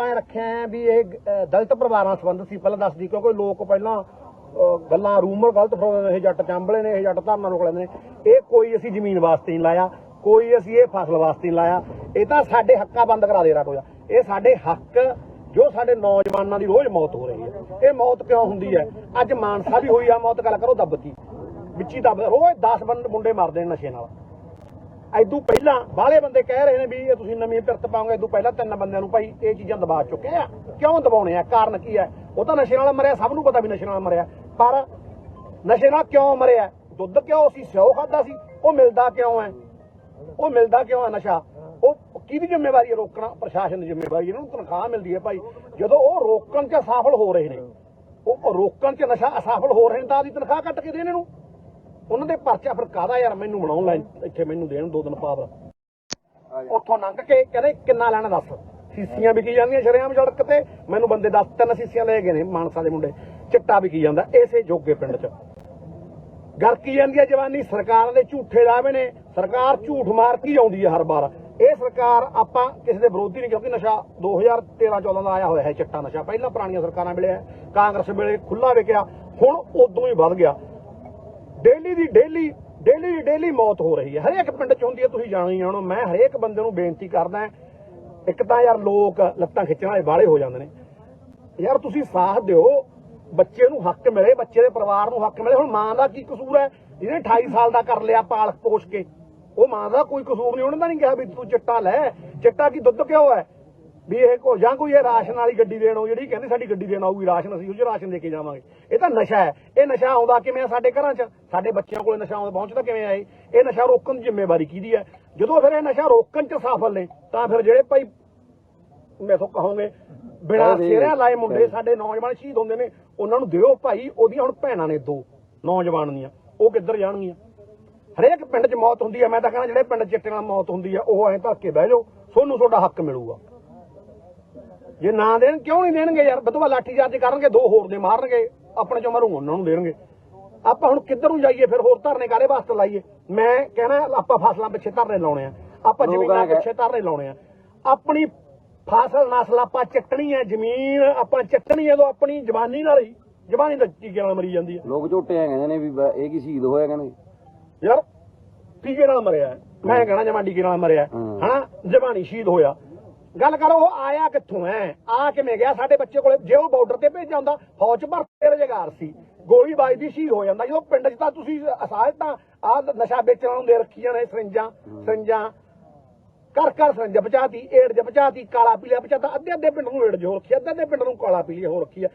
ਆਪਾਂ ਰੱਖਿਆ ਆ ਵੀ ਇਹ ਅ, ਦਲਿਤ ਪਰਿਵਾਰਾਂ ਸੰਬੰਧ ਸੀ। ਪਹਿਲਾਂ ਦੱਸਦੀ ਕਿਉਂਕਿ ਲੋਕ ਪਹਿਲਾਂ ਅ, ਗੱਲਾਂ ਰੂਮਰ ਗਲਤ ਫਰੋਦੇ ਇਹ ਜੱਟ ਚੰਬਲੇ ਨੇ ਇਹ ਜੱਟ ਧਰਨਾ ਰੋਕ ਲੈਂਦੇ ਨੇ। ਇਹ ਕੋਈ ਅਸੀਂ ਜ਼ਮੀਨ ਵਾਸਤੇ ਨਹੀਂ ਲਾਇਆ ਕੋਈ ਅਸੀਂ ਇਹ ਫਸਲ ਵਾਸਤੇ ਨਹੀਂ ਲਾਇਆ। ਇਹ ਤਾਂ ਸਾਡੇ ਹੱਕਾਂ ਬੰਦ ਕਰਾ ਦੇ ਰਾਟੋਆ ਇਹ ਸਾਡੇ ਹੱਕ ਜੋ ਸਾਡੇ ਨੌਜਵਾਨਾਂ ਦੀ ਰੋਜ਼ ਮੌਤ ਹੋ ਰਹੀ ਹੈ। ਇਹ ਮੌਤ ਕਿਉਂ ਹੁੰਦੀ ਹੈ? ਅੱਜ ਮਾਨਸਾ ਵੀ ਹੋਈ ਆ ਮੌਤ ਗੱਲ ਕਰੋ ਦੱਬਤੀ ਵਿੱਚੀ ਦੱਬ ਰੋਜ਼ 10 ਬੰਦੇ ਮੁੰਡੇ ਮਰਦੇ ਨੇ ਨਸ਼ੇ ਨਾਲ। ਐਦੂ ਪਹਿਲਾਂ ਬਾਹਲੇ ਬੰਦੇ ਕਹਿ ਰਹੇ ਨੇ ਵੀ ਇਹ ਤੁਸੀਂ ਨਵੀਂ ਪਿਰਤ ਪਾਓਗੇ ਐਦੂ ਪਹਿਲਾਂ ਤਿੰਨ ਬੰਦਿਆਂ ਨੂੰ ਭਾਈ ਇਹ ਚੀਜ਼ਾਂ ਦਬਾ ਚੁੱਕੇ ਆ। ਕਿਉਂ ਦਬਾਉਣੇ ਆ? ਕਾਰਨ ਕੀ ਹੈ? ਉਹ ਤਾਂ ਨਸ਼ੇ ਨਾਲ ਮਰਿਆ, ਸਭ ਨੂੰ ਪਤਾ ਵੀ ਨਸ਼ੇ ਨਾਲ ਮਰਿਆ। ਪਰ ਨਸ਼ੇ ਨਾਲ ਕਿਉਂ ਮਰਿਆ? ਦੁੱਧ ਕਿਉਂ ਸੀ? ਸਿਓ ਖਾਦਾ ਸੀ? ਉਹ ਮਿਲਦਾ ਕਿਉਂ ਹੈ? ਉਹ ਮਿਲਦਾ ਕਿਉਂ ਹੈ ਨਸ਼ਾ? ਉਹ ਕਿਹਦੀ ਜ਼ਿੰਮੇਵਾਰੀ ਹੈ ਰੋਕਣਾ? ਪ੍ਰਸ਼ਾਸਨ ਦੀ ਜ਼ਿੰਮੇਵਾਰੀ ਇਹਨਾਂ ਨੂੰ ਤਨਖਾਹ ਮਿਲਦੀ ਹੈ ਭਾਈ। ਜਦੋਂ ਉਹ ਰੋਕਣ 'ਚ ਅਸਫਲ ਹੋ ਰਹੇ ਨੇ, ਉਹ ਰੋਕਣ 'ਚ ਨਸ਼ਾ ਅਸਫਲ ਹੋ ਰਹੇ ਨੇ ਤਾਂ ਦੀ ਤਨਖਾਹ ਕੱਟ ਕੇ ਦੇ ਇਹਨਾਂ। ਨੂੰ ਉਹਨਾਂ ਦੇ ਪਰਚਾ ਫਿਰ ਕਾਹਦਾ ਯਾਰ? ਮੈਨੂੰ ਬਣਾਉਣ ਲੈ ਇੱਥੇ ਮੈਨੂੰ ਦੇਣ ਦੋ ਦਿਨ ਪਾਵਰ ਉੱਥੋਂ ਲੰਘ ਕੇ ਕਹਿੰਦੇ ਕਿੰਨਾ ਲੈਣਾ ਦੱਸ? ਸੀਸੀਆਂ ਵਿਕੀ ਜਾਂਦੀਆਂ ਸ਼ਰੇਆਮ ਸੜਕ ਤੇ। ਮੈਨੂੰ ਬੰਦੇ ਦੱਸ ਤਿੰਨ ਸੀਸੀਆਂ ਲੈ ਗਏ ਨੇ ਮਾਨਸਾ ਦੇ ਮੁੰਡੇ। ਚਿੱਟਾ ਵਿਕੀ ਜਾਂਦਾ ਇਸੇ ਜੋਗੇ ਪਿੰਡ 'ਚ। ਗਰਕੀ ਜਾਂਦੀ ਹੈ ਜਵਾਨੀ? ਸਰਕਾਰਾਂ ਦੇ ਝੂਠੇ ਦਾਅਵੇ ਨੇ। ਸਰਕਾਰ ਝੂਠ ਮਾਰ ਕੇ ਆਉਂਦੀ ਹੈ ਹਰ ਵਾਰ। ਇਹ ਸਰਕਾਰ ਆਪਾਂ ਕਿਸੇ ਦੇ ਵਿਰੋਧੀ ਨਹੀਂ ਕਿਉਂਕਿ ਨਸ਼ਾ 2013 14 ਦਾ ਆਇਆ ਹੋਇਆ ਹੈ ਚਿੱਟਾ ਨਸ਼ਾ। ਪਹਿਲਾਂ ਪੁਰਾਣੀਆਂ ਸਰਕਾਰਾਂ ਵੇਲੇ ਹੈ, ਕਾਂਗਰਸ ਵੇਲੇ ਖੁੱਲਾ ਵਿਕਿਆ ਹੁਣ ਉਦੋਂ ਹੀ ਵੱਧ ਗਿਆ। ਡੇਲੀ ਦੀ ਡੇਲੀ ਡੇਲੀ ਦੀ ਡੇਲੀ ਮੌਤ ਹੋ ਰਹੀ ਹੈ। ਹਰੇਕ ਪਿੰਡ 'ਚ ਹੁੰਦੀ ਹੈ, ਤੁਸੀਂ ਜਾਣੋ ਹੀ ਜਾਣੋ। ਮੈਂ ਹਰੇਕ ਬੰਦੇ ਨੂੰ ਬੇਨਤੀ ਕਰਦਾ ਇੱਕ ਤਾਂ ਯਾਰ ਲੋਕ ਲੱਤਾਂ ਖਿੱਚਣ ਵਾਲੇ ਬਾਲੇ ਹੋ ਜਾਂਦੇ ਨੇ। ਯਾਰ ਤੁਸੀਂ ਸਾਥ ਦਿਓ, ਬੱਚੇ ਨੂੰ ਹੱਕ ਮਿਲੇ, ਬੱਚੇ ਦੇ ਪਰਿਵਾਰ ਨੂੰ ਹੱਕ ਮਿਲੇ। ਹੁਣ ਮਾਂ ਦਾ ਕੀ ਕਸੂਰ ਹੈ? ਜਿਹਨੇ 28 ਸਾਲ ਦਾ ਕਰ ਲਿਆ ਪਾਲਕ ਪੋਸ਼ ਕੇ। ਉਹ ਮਾਂ ਦਾ ਕੋਈ ਕਸੂਰ ਨਹੀਂ, ਉਹਨਾਂ ਦਾ ਨਹੀਂ ਕਿਹਾ ਵੀ ਤੂੰ ਚਿੱਟਾ ਲੈ। ਚਿੱਟਾ ਕੀ ਦੁੱਧ ਕਿਉਂ ਹੈ? ਵੀ ਇਹ ਕੋ ਜਾਂ ਕੋਈ ਇਹ ਰਾਸ਼ਨ ਵਾਲੀ ਗੱਡੀ ਦੇਣ ਆਉ ਜਿਹੜੀ ਕਹਿੰਦੀ ਸਾਡੀ ਗੱਡੀ ਦੇਣ ਆਊਗੀ ਰਾਸ਼ਨ ਅਸੀਂ ਉਹ 'ਚ ਰਾਸ਼ਨ ਦੇ ਕੇ ਜਾਵਾਂਗੇ। ਇਹ ਤਾਂ ਨਸ਼ਾ ਹੈ। ਇਹ ਨਸ਼ਾ ਆਉਂਦਾ ਕਿਵੇਂ ਆ ਸਾਡੇ ਘਰਾਂ 'ਚ? ਸਾਡੇ ਬੱਚਿਆਂ ਕੋਲੇ ਨਸ਼ਾ ਆਉਂਦਾ ਪਹੁੰਚਦਾ ਕਿਵੇਂ ਆ ਇਹ? ਇਹ ਨਸ਼ਾ ਰੋਕਣ ਦੀ ਜ਼ਿੰਮੇਵਾਰੀ ਕਿਹਦੀ ਹੈ? ਜਦੋਂ ਫਿਰ ਇਹ ਨਸ਼ਾ ਰੋਕਣ 'ਚ ਸਫਲ ਨੇ ਤਾਂ ਫਿਰ ਜਿਹੜੇ ਭਾਈ ਮੈਥੋਂ ਕਹੋਗੇ ਬਿਨਾਂ ਸਿਰਿਆਂ ਲਾਏ ਮੁੰਡੇ ਸਾਡੇ ਨੌਜਵਾਨ ਸ਼ਹੀਦ ਹੁੰਦੇ ਨੇ ਉਹਨਾਂ ਨੂੰ ਦਿਓ ਭਾਈ ਉਹਦੀਆਂ ਹੁਣ ਭੈਣਾਂ ਨੇ ਦੋ ਨੌਜਵਾਨ ਦੀਆਂ ਉਹ ਕਿੱਧਰ ਜਾਣਗੀਆਂ? ਹਰੇਕ ਪਿੰਡ 'ਚ ਮੌਤ ਹੁੰਦੀ ਹੈ ਮੈਂ ਤਾਂ ਕਹਿੰਦਾ ਜਿਹੜੇ ਪਿੰਡ 'ਚ ਚਿੱਟੇ ਨਾਲ ਮੌਤ ਹੁੰਦੀ ਹੈ ਉਹ ਐਂ ਧੱਕ ਬਹਿ ਜਾਓ ਸੋਨੂੰ ਤੁਹਾਡਾ ਹੱਕ ਮਿਲੂਗਾ। ਜੇ ਨਾ ਦੇਣ ਕਿਉਂ ਨਹੀਂ ਦੇਣਗੇ ਯਾਰ? ਬਦਵਾ ਲਾਠੀ ਚਾਰਜ ਕਰਨਗੇ ਦੋ ਹੋਰ ਦੇ ਮਾਰਨਗੇ ਆਪਣੇ ਚੋਂ ਮਰੂ ਉਹਨਾਂ ਨੂੰ ਦੇਣਗੇ। ਆਪਾਂ ਹੁਣ ਕਿੱਧਰ ਨੂੰ ਜਾਈਏ ਫਿਰ? ਹੋਰ ਧਰਨੇ ਕਾਰੇ ਵਾਸਤੇ ਲਾਈਏ? ਮੈਂ ਕਹਿਣਾ ਆਪਾਂ ਫਸਲਾਂ ਪਿੱਛੇ ਧਰਨੇ ਲਾਉਣੇ ਆ। ਆਪਾਂ ਜ਼ਮੀਨਾਂ ਪਿੱਛੇ ਧਰਨੇ ਲਾਉਣੇ ਆ। ਆਪਣੀ ਫਸਲ ਨਸਲ ਆਪਾਂ ਚੱਟਣੀ ਹੈ ਜ਼ਮੀਨ ਆਪਾਂ ਚੱਟਣੀ ਹੈ ਜਦੋਂ ਆਪਣੀ ਜਵਾਨੀ ਨਾਲ ਹੀ ਜਵਾਨੀ ਦਾ ਟੀਕੇ ਨਾਲ ਮਰੀ ਜਾਂਦੀ ਹੈ ਲੋਕ ਝੋਟੇ ਆ ਕਹਿੰਦੇ ਨੇ ਵੀ ਬ- ਇਹ ਕੀ ਸ਼ਹੀਦ ਹੋਇਆ ਕਹਿੰਦੇ? ਯਾਰ ਟੀਕੇ ਨਾਲ ਮਰਿਆ। ਹੈ। ਮੈਂ ਕਹਿਣਾ ਜਮਾ ਟੀਕੇ ਨਾਲ ਮਰਿਆ। ਹੈ। ਹਨਾ? ਜਵਾਨੀ ਸ਼ਹੀਦ ਹੋਇਆ। ਗੱਲ ਕਰੋ ਉਹ ਆਇਆ ਕਿੱਥੋਂ ਹੈ ਆ ਕਿਵੇਂ ਗਿਆ? ਸਾਡੇ ਬੱਚੇ ਕੋਲੇ ਜੇ ਉਹ ਬਾਰਡਰ ਤੇ ਭੇਜਿਆ ਹੁੰਦਾ ਫੌਜ ਭਰਤੇ ਰੁਜ਼ਗਾਰ ਸੀ। ਗੋਲੀ ਵੱਜਦੀ ਸ਼ਹੀਦ ਹੋ ਜਾਂਦਾ ਜਦੋਂ ਪਿੰਡ 'ਚ ਤਾਂ ਤੁਸੀਂ ਅਸਾਲ ਤਾਂ ਆ ਨਸ਼ਾ ਵੇਚਣ ਨੂੰ ਦੇ ਰੱਖੀਆਂ ਨੇ ਸਰਿੰਜਾਂ ਸਰਿੰਜਾਂ। ਕਰ ਕਰ ਸਰਿੰਜ ਬਚਾਤੀ ਏਡ ਬਚਾਤੀ ਕਾਲਾ ਪੀਲੀਆ ਬਚਾਤਾ ਅੱਧੇ ਅੱਧੇ ਪਿੰਡ ਨੂੰ ਏਡ ਜੋ ਰੱਖੀ ਅੱਧੇ ਅੱਧੇ ਪਿੰਡ ਨੂੰ ਕਾਲਾ ਪੀਲੀਆ ਹੋ ਰੱਖੀ ਆ।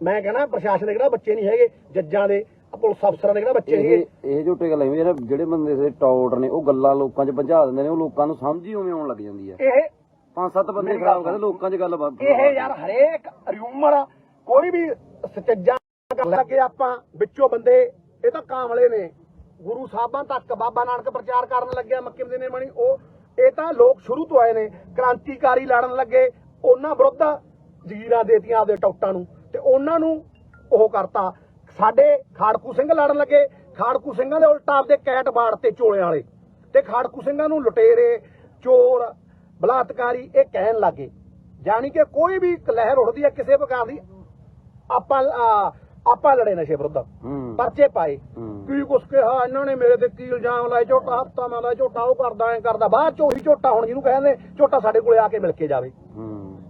ਮੈਂ ਕਹਿੰਦਾ ਪ੍ਰਸ਼ਾਸਨ ਦੇ ਕਿਹੜਾ ਬੱਚੇ ਨਹੀਂ ਹੈਗੇ ਜੱਜਾਂ ਦੇ ਪੁਲਿਸ ਅਫਸਰਾਂ ਦੇ ਕਿਹੜਾ ਬੱਚੇ ਨਹੀਂ ਇਹ ਇਹ ਝੋਟੇ ਗੱਲਾਂ ਜਿਹੜੇ ਜਿਹੜੇ ਬੰਦੇ ਦੇ ਟੌਟ ਨੇ ਉਹ ਗੱਲਾਂ ਲੋਕਾਂ 'ਚ ਪਹੁੰਚਾ ਦਿੰਦੇ ਨੇ ਉਹ ਲੋਕਾਂ ਨੂੰ ਸਮਝ ਹੀ ਉਵੇਂ ਆਉਣ ਲੱਗ ਜਾਂਦੀ ਹੈ ਇਹ ਪੰਜ ਸੱਤ ਬੰਦੇ ਖਰਾਬ ਕਰਦੇ ਲੋਕਾਂ 'ਚ ਗੱਲ ਵੱਧ ਇਹ ਯਾਰ ਹਰੇਕ ਰਿਊਮਰ ਕੋਈ ਵੀ ਸੱਚਾ ਕਰ ਲੱਗੇ ਆਪਾਂ ਵਿੱਚੋਂ ਬੰਦੇ ਇਹ ਤਾਂ ਕਾਮਲੇ ਨੇ। ਗੁਰੂ ਸਾਹਿਬਾਂ ਤੱਕ ਬਾਬਾ ਨਾਨਕ ਪ੍ਰਚਾਰ ਕਰਨ ਲੱਗਿਆ ਮੱਕੇ ਮਦੀਨੇ ਮਣੀ ਉਹ ਇਹ ਤਾਂ ਲੋਕ ਸ਼ੁਰੂ ਤੋਂ ਆਏ ਨੇ ਕ੍ਰਾਂਤੀਕਾਰੀ ਲੜਨ ਲੱਗੇ ਉਹਨਾਂ ਵਿਰੁੱਧ ਜਗੀਰਾਂ ਦੇਤੀਆਂ ਆਪਦੇ ਟੌਟਾਂ ਨੂੰ ਤੇ ਉਹਨਾਂ ਨੂੰ ਉਹ ਕਰਤਾ। ਸਾਡੇ ਖਾੜਕੂ ਸਿੰਘ ਲੜਨ ਲੱਗੇ ਖਾੜਕੂ ਸਿੰਘਾਂ ਦੇ ਉਲਟਾ ਆਪਦੇ ਕੈਟ ਬਾੜ ਤੇ ਚੋਲਿਆਂ ਵਾਲੇ ਤੇ ਖਾੜਕੂ ਸਿੰਘਾਂ ਨੂੰ ਲੁਟੇਰੇ ਚੋਰ ਬਲਾਤਕਾਰੀ ਇਹ ਕਹਿਣ ਲੱਗੇ। ਜਾਣੀ ਕਿ ਕੋਈ ਵੀ ਇੱਕ ਲਹਿਰ ਉੱਠਦੀ ਹੈ ਕਿਸੇ ਪ੍ਰਕਾਰ ਦੀ ਆਪਾਂ ਆਪਾਂ ਲੜੇ ਨਸ਼ੇ ਵਿਰੁੱਧ। ਪਰਚੇ ਪਾਏ। ਕੀ ਕੁਛ ਕਿਹਾ ਇਹਨਾਂ ਨੇ ਮੇਰੇ ਤੇ ਕੀ ਇਲਜ਼ਾਮ ਲਾਏ ਝੋਟਾ ਹਫਤਾ ਮੈਂ ਲਾਇਆ ਝੋਟਾ ਉਹ ਕਰਦਾ ਐ ਕਰਦਾ। ਬਾਅਦ ਚ ਉਹੀ ਝੋਟਾ ਹੁਣ ਜਿਹਨੂੰ ਕਹਿੰਦੇ ਝੋਟਾ ਸਾਡੇ ਕੋਲੇ ਆ ਕੇ ਮਿਲ ਕੇ ਜਾਵੇ।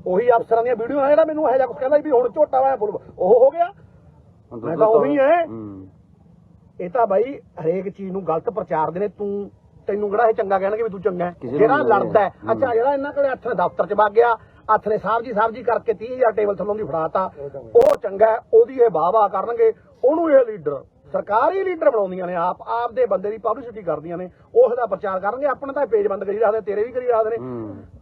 ਉਹੀ ਅਫਸਰਾਂ ਦੀਆਂ ਵੀਡੀਓ ਆ ਜਿਹੜਾ ਮੈਨੂੰ ਇਹੋ ਜਿਹਾ ਕੁਛ ਕਹਿੰਦਾ ਵੀ ਹੁਣ ਝੋਟਾ ਵਾ ਬੋਲ ਉਹ ਹੋ ਗਿਆ। ਮੈਂ ਤਾਂ ਉਹੀ ਐ ਇਹ ਤਾਂ ਬਾਈ ਹਰੇਕ ਚੀਜ਼ ਨੂੰ ਗਲਤ ਪ੍ਰਚਾਰਦੇ ਨੇ ਤੂੰ ਤੈਨੂੰ ਕਿਹੜਾ ਇਹ ਚੰਗਾ ਕਹਿਣਗੇ ਵੀ ਤੂੰ ਚੰਗਾ ਹੈ। ਕਿਸੇ ਨੂੰ ਜਿਹੜਾ ਨਹੀਂ ਲੜਦਾ ਹੈ। ਅੱਛਾ ਜਿਹੜਾ ਇਹਨਾਂ ਕੋਲੇ ਹੱਥ ਨੇ ਦਫ਼ਤਰ 'ਚ ਵਗ ਗਿਆ ਹੱਥ ਨੇ ਸਾਹਿਬ ਜੀ ਸਾਹਿਬ ਜੀ ਕਰਕੇ 30000 ਟੇਬਲ ਥੱਲੋਂ ਦੀ ਫੜਾਤਾ। ਉਹ ਚੰਗਾ ਹੈ, ਉਹਦੀ ਇਹ ਵਾਹ ਕਰਨਗੇ। ਉਹਨੂੰ ਇਹ ਲੀਡਰ ਸਰਕਾਰੀ ਲੀਡਰ ਬਣਾਉਂਦੀਆਂ ਨੇ ਆਪ ਆਪ ਦੇ ਬੰਦੇ ਦੀ ਪਬਲਿਸਿਟੀ ਕਰਦੀਆਂ ਨੇ। ਉਸ ਦਾ ਪ੍ਰਚਾਰ ਕਰਨਗੇ ਆਪਣਾ ਤਾਂ ਪੇਜ ਬੰਦ ਕਰੀ ਰੱਖਦੇ ਤੇਰੇ ਵੀ ਕਰੀ ਰੱਖਦੇ ਨੇ।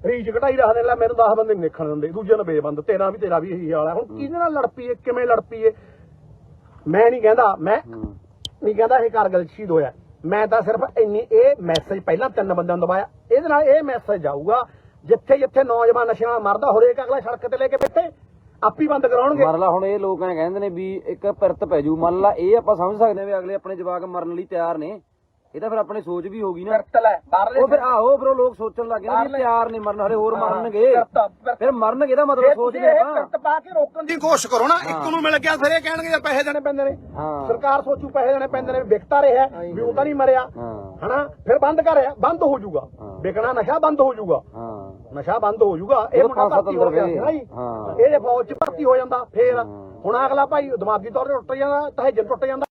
ਰੀਚ ਘਟਾਈ ਰੱਖਦੇ ਨੇ ਲੈ ਮੈਨੂੰ 10 ਬੰਦੇ ਨੀ ਦੇਖਣ ਦਿੰਦੇ ਦੂਜੇ ਨੂੰ ਬੇਬੰਦ ਤੇਰਾ ਵੀ ਤੇਰਾ ਵੀ ਇਹੀ ਹਾਲ ਹੈ। ਹੁਣ ਕਿਹਦੇ ਨਾਲ ਲੜ ਪਈਏ ਕਿਵੇਂ ਲੜ ਪਈਏ ਮੈਂ ਨਹੀਂ ਕਹਿੰਦਾ ਮੈਂ ਨਹੀਂ ਕਹਿੰਦਾ ਇਹ ਕਾਰਗਲ ਸ਼ਹੀਦ ਹੋਇਆ। ਮੈਂ ਤਾਂ ਸਿਰਫ ਇੰਨੀ ਇਹ ਮੈਸੇਜ ਪਹਿਲਾਂ ਤਿੰਨ ਬੰਦਿਆਂ ਨੂੰ ਦਬਾਇਆ। ਇਹਦੇ ਨਾਲ ਇਹ ਮੈਸੇਜ ਜਾਊਗਾ ਜਿੱਥੇ ਜਿੱਥੇ ਨੌਜਵਾਨ ਨਸ਼ੇ ਨਾਲ ਮਰਦਾ, ਹਰੇਕ ਅਗਲਾ ਸੜਕ ਤੇ ਲੈ ਕੇ ਬੈਠੇ, ਆਪੀ ਬੰਦ ਕਰਾਉਣਗੇ। ਮੰਨ ਲਾ ਹੁਣ ਇਹ ਲੋਕ ਐਂ ਕਹਿੰਦੇ ਨੇ ਵੀ ਇੱਕ ਪਿਰਤ ਪੈ ਜੂ। ਮੰਨ ਲਾ ਇਹ ਆਪਾਂ ਸਮਝ ਸਕਦੇ ਹਾਂ ਵੀ ਅਗਲੇ ਆਪਣੇ ਜਵਾਕ ਮਰਨ ਲਈ ਤਿਆਰ ਨੇ। ਇਹ ਤਾਂ ਫਿਰ ਆਪਣੀ ਸੋਚ ਵੀ ਹੋ ਗਈ ਨਾ। ਕਰਤਲ ਹੈ ਬਾਹਰਲੇ ਉਹ ਫਿਰ ਆਹੋ ਫਿਰ ਉਹ ਲੋਕ ਸੋਚਣ ਲੱਗ ਗਏ ਨਾ ਵੀ ਤਿਆਰ ਨਹੀਂ ਮਰਨ ਹਲੇ ਹੋਰ ਮਰਨਗੇ। ਫਿਰ ਮਰਨਗੇ ਇਹਦਾ ਮਤਲਬ ਸੋਚਦੇ ਆਪਾਂ ਕਰਤ ਪਾ ਕੇ ਰੋਕਣ ਦੀ ਕੋਸ਼ਿਸ਼ ਕਰੋ ਨਾ ਇੱਕ ਨੂੰ ਮਿਲ ਗਿਆ ਫਿਰ ਇਹ ਕਹਿਣਗੇ ਯਾਰ ਪੈਸੇ ਦੇਣੇ ਪੈਂਦੇ ਨੇ। ਸਰਕਾਰ ਸੋਚੂ ਪੈਸੇ ਦੇਣੇ ਪੈਂਦੇ ਨੇ ਵਿਕਤਾ ਰਿਹਾ ਵੀ ਉਹ ਤਾਂ ਨਹੀਂ ਮਰਿਆ। ਹਨਾ? ਫਿਰ ਬੰਦ ਕਰਿਆ ਬੰਦ ਹੋ ਜਾਊਗਾ। ਵਿਕਣਾ ਨਸ਼ਾ ਬੰਦ ਹੋ ਜਾਊਗਾ। ਹਾਂ। ਨਸ਼ਾ ਬੰਦ ਹੋ ਜਾਊਗਾ। ਇਹ ਮੁੰਡਾ ਭਰਤੀ ਹੋ ਗਿਆ ਹਾਂ। ਇਹ ਫੌਜ ਚ ਭਰਤੀ ਹੋ ਜਾਂਦਾ ਫੇਰ ਹੁਣ ਅਗਲਾ ਭਾਈ ਦਿਮਾਗੀ ਤੌਰ ਤੇ ਟੁੱਟ ਜਾਂਦਾ ਤਹਜਨ ਟੁੱਟ ਜਾਂਦਾ।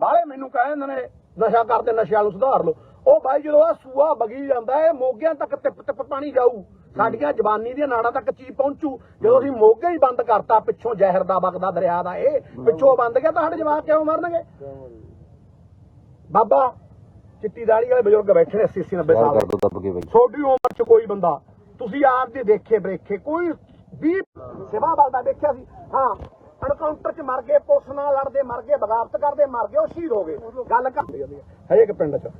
ਬਾਹਲੇ ਮੈਨੂੰ ਕਹਿ ਦਿੰਦੇ ਨੇ ਨਸ਼ਾ ਕਰਦੇ ਨਸ਼ੇ ਵਾਲ ਨੂੰ ਸੁਧਾਰ ਲਓ। ਉਹ ਭਾਈ ਜਦੋਂ ਆ ਸੂਆ ਬਗੀ ਜਾਂਦਾ ਇਹ ਮੋਗਿਆਂ ਤੱਕ ਟਿਪ ਟਿਪ ਪਾਣੀ ਜਾਊ। ਸਾਡੀਆਂ ਜਵਾਨੀ ਦੀਆਂ ਨਾੜਾਂ ਤੱਕ ਚੀ ਪਹੁੰਚੂ। ਜਦੋਂ ਅਸੀਂ ਮੋਗੇ ਹੀ ਬੰਦ ਕਰਤਾ ਪਿੱਛੋਂ ਜ਼ਹਿਰ ਦਾ ਵਗਦਾ ਦਰਿਆ ਦਾ ਇਹ ਪਿੱਛੋਂ ਬੰਦ ਗਿਆ ਤਾਂ ਸਾਡੇ ਜਵਾਕ ਕਿਉਂ ਮਰਨਗੇ? ਬਾਬਾ ਚਿੱਟੀ ਦਾੜੀ ਵਾਲੇ ਬਜ਼ੁਰਗ ਬੈਠੇ ਨੇ 80 90 ਗੱਲ ਸਾਲ ਬਈ। ਛੋਟੀ ਉਮਰ ਚ ਕੋਈ ਬੰਦਾ ਤੁਸੀਂ ਆਪ ਦੇ ਦੇਖੇ ਬਰੇਖੇ ਕੋਈ ਵੀ ਸੇਵਾ ਬਲ ਦਾ ਦੇਖਿਆ ਸੀ ਹਾਂ ਐਨਕਾਊਂਟਰ ਚ ਮਰ ਗਏ ਪੁਲਿਸ ਨਾਲ ਲੜਦੇ ਮਰ ਗਏ ਬਗਾਵਤ ਕਰਦੇ ਮਰ ਗਏ ਉਹ ਸ਼ਹੀਦ ਹੋ ਗਏ। ਗੱਲ ਕਰਦੇ ਜਾਂਦੀ ਹੈ ਹਰੇਕ ਪਿੰਡ ਚ।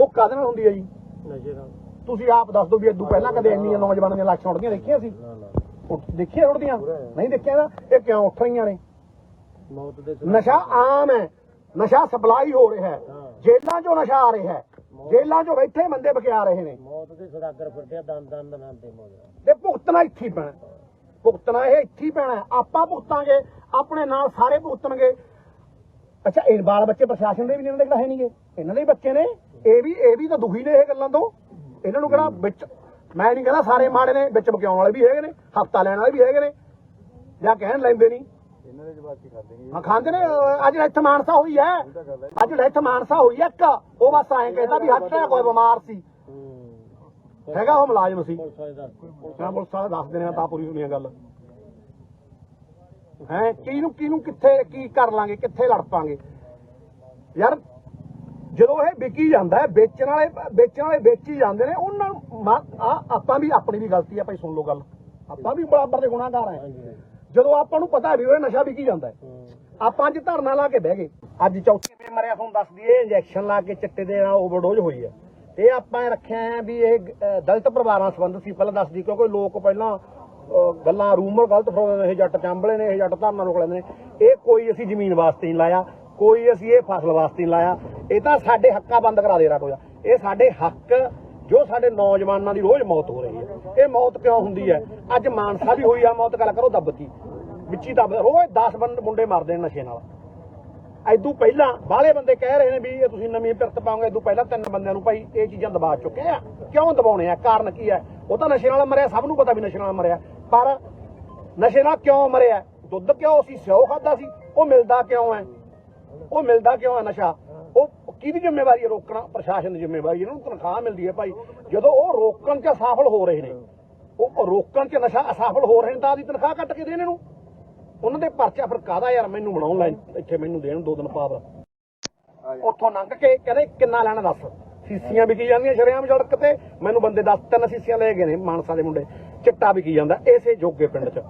ਉਹ ਕਾਹਦੇ ਨਾਲ ਹੁੰਦੀ ਹੈ ਜੀ? ਨਸ਼ੇ ਨਾਲ। ਤੁਸੀਂ ਆਪ ਦੱਸ ਦਿਓ ਵੀ ਇਦੋਂ ਪਹਿਲਾਂ ਕਦੇ ਇੰਨੀਆਂ ਨੌਜਵਾਨਾਂ ਦੀਆਂ ਲਾਸ਼ਾਂ ਉੱਡਦੀਆਂ ਦੇਖੀਆਂ ਸੀ? ਦੇਖੀਆਂ ਉੱਡਦੀਆਂ ਨਹੀਂ ਦੇਖਿਆ ਨਾ? ਇਹ ਕਿਉਂ ਉੱਠ ਰਹੀਆਂ ਨੇ? ਮੌਤ ਦੇ ਨਸ਼ਾ ਆਮ ਹੈ। ਨਸ਼ਾ ਸਪਲਾਈ ਹੋ ਰਿਹਾ ਹੈ। ਜੇਲ੍ਹਾਂ 'ਚੋਂ ਨਸ਼ਾ ਆ ਰਿਹਾ ਹੈ। ਜੇਲ੍ਹਾਂ 'ਚੋਂ ਬੈਠੇ ਬੰਦੇ ਬਕਿਆ ਰਹੇ ਨੇ। ਮੌਤ ਦੇ ਸਦਾਗਰ ਫਿਰਦੇ ਆ ਦੰਦ ਦੰਦ ਦੰਦ ਮੌਤ ਤੇ ਭੁਗਤਣਾ ਇੱਥੇ ਪੈਣਾ। ਭੁਗਤਣਾ ਇਹ ਇੱਥੇ ਪੈਣਾ ਆਪਾਂ ਭੁਗਤਾਂਗੇ ਆਪਣੇ ਨਾਲ ਸਾਰੇ ਭੁਗਤਣਗੇ। ਅੱਛਾ ਇਹ ਬਾਲ ਬੱਚੇ ਪ੍ਰਸ਼ਾਸਨ ਦੇ ਵੀ ਇਹਨਾਂ ਦੇ ਕਿਹੜਾ ਹੈ ਨਹੀਂਗੇ। ਇਹਨਾਂ ਦੇ ਬੱਚੇ ਨੇ। ਇਹ ਵੀ ਇਹ ਵੀ ਤਾਂ ਦੁਖੀ ਨੇ ਇਹ ਗੱਲਾਂ ਤੋਂ। ਇਹਨਾਂ ਨੂੰ ਕਿਹੜਾ ਵਿੱਚ ਮੈਂ ਨਹੀਂ ਕਹਿੰਦਾ ਸਾਰੇ ਮਾੜੇ ਨੇ ਵਿੱਚ ਬਕਿਆਉਣ ਵਾਲੇ ਵੀ ਹੈਗੇ ਨੇ ਹਫਤਾ ਲੈਣ ਵਾਲੇ ਵੀ ਹੈਗੇ ਨੇ ਜਾਂ ਕਹਿਣ ਲੈਂਦੇ ਨਹੀਂ। ਇਹਨਾਂ ਦੇ ਜਵਾਬ ਕੀ ਕਰਦੇ ਨੇ ਹਾਂ ਖਾਂਦੇ ਨੇ। ਅੱਜ ਇੱਥੇ ਮਾਨਸਾ ਹੋਈ ਹੈ। ਅੱਜ ਇੱਥੇ ਮਾਨਸਾ ਹੋਈ ਹੈ ਇੱਕ। ਉਹ ਬਸ ਐਂ ਕਹਿੰਦਾ ਵੀ ਹੱਟ ਕੋਈ ਬਿਮਾਰ ਸੀ। ਹੈਗਾ ਉਹ ਮੁਲਾਜ਼ਮ ਸੀ। ਮੈਂ ਪੁਲਿਸ ਵਾਲੇ ਦੱਸ ਦੇਣੇ ਤਾਂ ਪੂਰੀ ਦੁਨੀਆ ਗੱਲ। ਹੈ ਕਿਹਨੂੰ ਕਿਹਨੂੰ ਕਿੱਥੇ ਕੀ ਕਰ ਲਾਂਗੇ ਕਿੱਥੇ ਲੜ ਪਾਂਗੇ? ਯਾਰ ਜਦੋਂ ਇਹ ਵਿਕੀ ਜਾਂਦਾ ਹੈ ਵੇਚਣ ਵਾਲੇ ਵੇਚਣ ਵਾਲੇ ਵੇਚੀ ਜਾਂਦੇ ਨੇ ਉਹਨਾਂ ਨੂੰ ਆਪਾਂ ਵੀ ਆਪਣੀ ਵੀ ਗਲਤੀ ਆ ਭਾਈ ਸੁਣ ਲਓ ਗੱਲ। ਆਪਾਂ ਵੀ ਬਰਾਬਰ ਦੇ ਗੁਨਾਹਗਾਰ ਆ। ਜਦੋਂ ਆਪਾਂ ਨੂੰ ਪਤਾ ਵੀ ਉਹ ਨਸ਼ਾ ਵਿਕੀ ਜਾਂਦਾ ਹੈ ਆਪਾਂ ਅੱਜ ਧਰਨਾ ਲਾ ਕੇ ਬਹਿ ਗਏ। ਅੱਜ ਚੌਥੇ ਮਰਿਆ ਤੁਹਾਨੂੰ ਦੱਸ ਦਈਏ ਇੰਜੈਕਸ਼ਨ ਲਾ ਕੇ ਚਿੱਟੇ ਦੇ ਨਾਲ ਓਵਰਡੋਜ਼ ਹੋਈ ਹੈ। ਤੇ ਆਪਾਂ ਇਹ ਰੱਖਿਆ ਹੈ ਵੀ ਇਹ ਅਹ, ਦਲਿਤ ਪਰਿਵਾਰਾਂ ਸੰਬੰਧ ਸੀ ਪਹਿਲਾਂ ਦੱਸਦੀ ਕਿਉਂਕਿ ਲੋਕ ਪਹਿਲਾਂ ਗੱਲਾਂ ਰੂਮਰ ਗਲਤ ਫਰੋਦੇ ਇਹ ਜੱਟ ਚਾਂਬਲੇ ਨੇ ਇਹ ਜੱਟ ਧਰਨਾ ਰੋਕ ਲੈਂਦੇ ਨੇ। ਇਹ ਕੋਈ ਅਸੀਂ ਜ਼ਮੀਨ ਵਾਸਤੇ ਨਹੀਂ ਲਾਇਆ ਕੋਈ ਅਸੀਂ ਇਹ ਫਸਲ ਵਾਸਤੇ ਨਹੀਂ ਲਾਇਆ। ਇਹ ਤਾਂ ਸਾਡੇ ਹੱਕਾਂ ਬੰਦ ਕਰਾ ਦੇ ਰਾਟੋਆ ਇਹ ਸਾਡੇ ਹੱਕ ਜੋ ਸਾਡੇ ਨੌਜਵਾਨਾਂ ਦੀ ਰੋਜ਼ ਮੌਤ ਹੋ ਰਹੀ ਹੈ। ਇਹ ਮੌਤ ਕਿਉਂ ਹੁੰਦੀ ਹੈ? ਅੱਜ ਮਾਨਸਾ ਵੀ ਹੋਈ ਆ ਮੌਤ ਗੱਲ ਕਰੋ ਦੱਬਤੀ ਵਿੱਚੀ ਦੱਬ ਰੋਜ਼ 10 ਬੰਦ ਮੁੰਡੇ ਮਰਦੇ ਨੇ ਨਸ਼ੇ ਨਾਲ। ਐਦੂ ਪਹਿਲਾਂ ਬਾਹਲੇ ਬੰਦੇ ਕਹਿ ਰਹੇ ਨੇ ਵੀ ਇਹ ਤੁਸੀਂ ਨਵੀਂ ਪਿਰਤ ਪਾਓਗੇ ਐਦੂ ਪਹਿਲਾਂ ਤਿੰਨ ਬੰਦਿਆਂ ਨੂੰ ਭਾਈ ਇਹ ਚੀਜ਼ਾਂ ਦਬਾ ਚੁੱਕੇ ਆ। ਕਿਉਂ ਦਬਾਉਣੇ ਆ? ਕਾਰਨ ਕੀ ਹੈ? ਉਹ ਤਾਂ ਨਸ਼ੇ ਨਾਲ ਮਰਿਆ, ਸਭ ਨੂੰ ਪਤਾ ਵੀ ਨਸ਼ੇ ਨਾਲ ਮਰਿਆ। ਪਰ ਨਸ਼ੇ ਨਾਲ ਕਿਉਂ ਮਰਿਆ? ਦੁੱਧ ਕਿਉਂ ਸੀ? ਸਿਓ ਖਾਦਾ ਸੀ? ਉਹ ਮਿਲਦਾ ਕਿਉਂ ਹੈ? ਉਹ ਮਿਲਦਾ ਕਿਉਂ ਹੈ ਨਸ਼ਾ? ਉਹ ਕਿਹਦੀ ਜ਼ਿੰਮੇਵਾਰੀ ਹੈ ਰੋਕਣਾ? ਪ੍ਰਸ਼ਾਸਨ ਦੀ ਜ਼ਿੰਮੇਵਾਰੀ, ਇਹਨਾਂ ਨੂੰ ਤਨਖਾਹ ਮਿਲਦੀ ਹੈ ਭਾਈ। ਜਦੋਂ ਉਹ ਰੋਕਣ 'ਚ ਅਸਫਲ ਹੋ ਰਹੇ ਨੇ, ਉਹ ਰੋਕਣ 'ਚ ਨਸ਼ਾ ਅਸਫਲ ਹੋ ਰਹੇ ਨੇ, ਤਾਂ ਆਦੀ ਤਨਖਾਹ ਕੱਟ ਕੇ ਦੇਣ ਨੂੰ ਉਹਨਾਂ ਦੇ ਪਰਚਾ ਫਿਰ ਕਾਦਾ ਯਾਰ? ਮੈਨੂੰ ਬਣਾਉਣ ਲੈ ਇੱਥੇ ਮੈਨੂੰ ਦੇਣ ਦੋ ਦਿਨ ਪਾਵਰ ਉੱਥੋਂ ਲੰਘ ਕੇ ਕਹਿੰਦੇ ਕਿੰਨਾ ਲੈਣਾ ਦੱਸ? ਸੀਸੀਆਂ ਵਿਕੀ ਜਾਂਦੀਆਂ ਸ਼ਰਿਆਮ ਸੜਕ ਤੇ। ਮੈਨੂੰ ਬੰਦੇ ਦੱਸ ਤਿੰਨ ਸੀਸੀਆਂ ਲੈ ਗਏ ਨੇ ਮਾਨਸਾ ਦੇ ਮੁੰਡੇ। ਚਿੱਟਾ ਵਿਕੀ ਜਾਂਦਾ ਇਸੇ ਜੋਗੇ ਪਿੰਡ 'ਚ।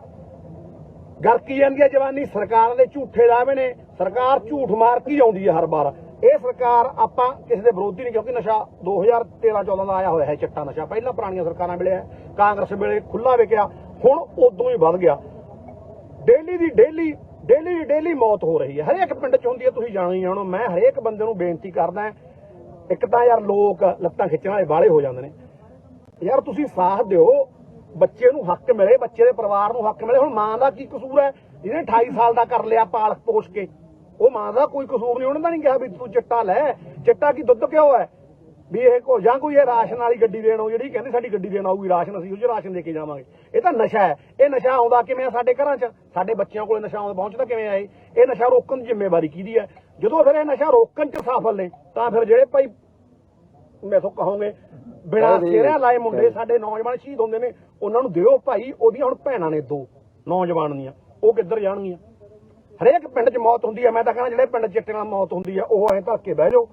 ਗਰਕੀ ਜਾਂਦੀ ਹੈ ਜਵਾਨੀ? ਸਰਕਾਰਾਂ ਦੇ ਝੂਠੇ ਦਾਅਵੇ ਨੇ। ਸਰਕਾਰ ਝੂਠ ਮਾਰ ਕੇ ਆਉਂਦੀ ਹੈ ਹਰ ਵਾਰ? ਇਹ ਸਰਕਾਰ ਆਪਾਂ ਕਿਸੇ ਦੇ ਵਿਰੋਧੀ ਨਹੀਂ ਕਿਉਂਕਿ ਨਸ਼ਾ 2013 14 ਦਾ ਆਇਆ ਹੋਇਆ ਹੈ ਚਿੱਟਾ ਨਸ਼ਾ। ਪਹਿਲਾਂ ਪੁਰਾਣੀਆਂ ਸਰਕਾਰਾਂ ਵੇਲੇ ਕਾਂਗਰਸ ਵੇਲੇ ਖੁੱਲਾ ਵਿਕਿਆ ਹੁਣ ਉਦੋਂ ਹੀ ਵੱਧ ਗਿਆ। ਡੇਲੀ ਦੀ ਡੇਲੀ ਡੇਲੀ ਦੀ ਡੇਲੀ ਮੌਤ ਹੋ ਰਹੀ ਹੈ। ਹਰੇਕ ਪਿੰਡ 'ਚ ਹੁੰਦੀ ਹੈ, ਤੁਸੀਂ ਜਾਣੋ ਹੀ ਜਾਣੋ ਮੈਂ ਹਰੇਕ ਬੰਦੇ ਨੂੰ ਬੇਨਤੀ ਕਰਦਾ ਇੱਕ ਤਾਂ ਯਾਰ ਲੋਕ ਲੱਤਾਂ ਖਿੱਚਣ ਵਾਲੇ ਬਾਲੇ ਹੋ ਜਾਂਦੇ ਨੇ। ਯਾਰ ਤੁਸੀਂ ਸਾਥ ਦਿਓ, ਬੱਚੇ ਨੂੰ ਹੱਕ ਮਿਲੇ, ਬੱਚੇ ਦੇ ਪਰਿਵਾਰ ਨੂੰ ਹੱਕ ਮਿਲੇ। ਹੁਣ ਮਾਂ ਦਾ ਕੀ ਕਸੂਰ ਹੈ? ਜਿਹਨੇ 28 ਸਾਲ ਦਾ ਕਰ ਲਿਆ ਪਾਲਕ ਪੋਸ਼ ਕੇ, ਉਹ ਮਾਂ ਦਾ ਕੋਈ ਕਸੂਰ ਨਹੀਂ। ਉਹਨਾਂ ਦਾ ਨਹੀਂ ਕਿਹਾ ਵੀ ਤੂੰ ਚਿੱਟਾ ਲੈ। ਚਿੱਟਾ ਕੀ ਦੁੱਧ ਕਿਉਂ ਹੈ? ਵੀ ਇਹ ਕੋ ਜਾਂ ਕੋਈ ਇਹ ਰਾਸ਼ਨ ਵਾਲੀ ਗੱਡੀ ਦੇਣ ਆਉ ਜਿਹੜੀ ਕਹਿੰਦੇ ਸਾਡੀ ਗੱਡੀ ਦੇਣ ਆਊਗੀ ਰਾਸ਼ਨ ਅਸੀਂ ਉਹ 'ਚ ਰਾਸ਼ਨ ਦੇ ਕੇ ਜਾਵਾਂਗੇ। ਇਹ ਤਾਂ ਨਸ਼ਾ ਹੈ। ਇਹ ਨਸ਼ਾ ਆਉਂਦਾ ਕਿਵੇਂ ਆ ਸਾਡੇ ਘਰਾਂ 'ਚ? ਸਾਡੇ ਬੱਚਿਆਂ ਕੋਲੇ ਨਸ਼ਾ ਆਉਂਦਾ ਪਹੁੰਚਦਾ ਕਿਵੇਂ ਆ ਇਹ? ਨਸ਼ਾ ਰੋਕਣ ਦੀ ਜ਼ਿੰਮੇਵਾਰੀ ਕਿਹਦੀ ਹੈ? ਜਦੋਂ ਫਿਰ ਇਹ ਨਸ਼ਾ ਰੋਕਣ 'ਚ ਸਫਲ ਨੇ ਤਾਂ ਫਿਰ ਜਿਹੜੇ ਭਾਈ ਮੈਥੋਂ ਕਹੋਗੇ ਬਿਨਾਂ ਚਿਹਰਿਆਂ ਲਾਏ ਮੁੰਡੇ ਸਾਡੇ ਨੌਜਵਾਨ ਸ਼ਹੀਦ ਹੁੰਦੇ ਨੇ ਉਹਨਾਂ ਨੂੰ ਦਿਓ ਭਾਈ ਉਹਦੀਆਂ ਹੁਣ ਭੈਣਾਂ ਨੇ ਦੋ ਨੌਜਵਾਨ ਦੀਆਂ। ਉਹ ਕਿੱਧਰ ਜਾਣਗੀਆਂ? ਹਰੇਕ ਪਿੰਡ 'ਚ ਮੌਤ ਹੁੰਦੀ ਹੈ। ਮੈਂ ਤਾਂ ਕਹਿੰਦਾ ਜਿਹੜੇ ਪਿੰਡ 'ਚ ਚਿੱਟੇ ਨਾਲ ਮੌਤ ਹੁੰਦੀ ਹੈ ਉਹ ਐਂ ਧੱਕੇ ਬਹਿ ਜਾਓ।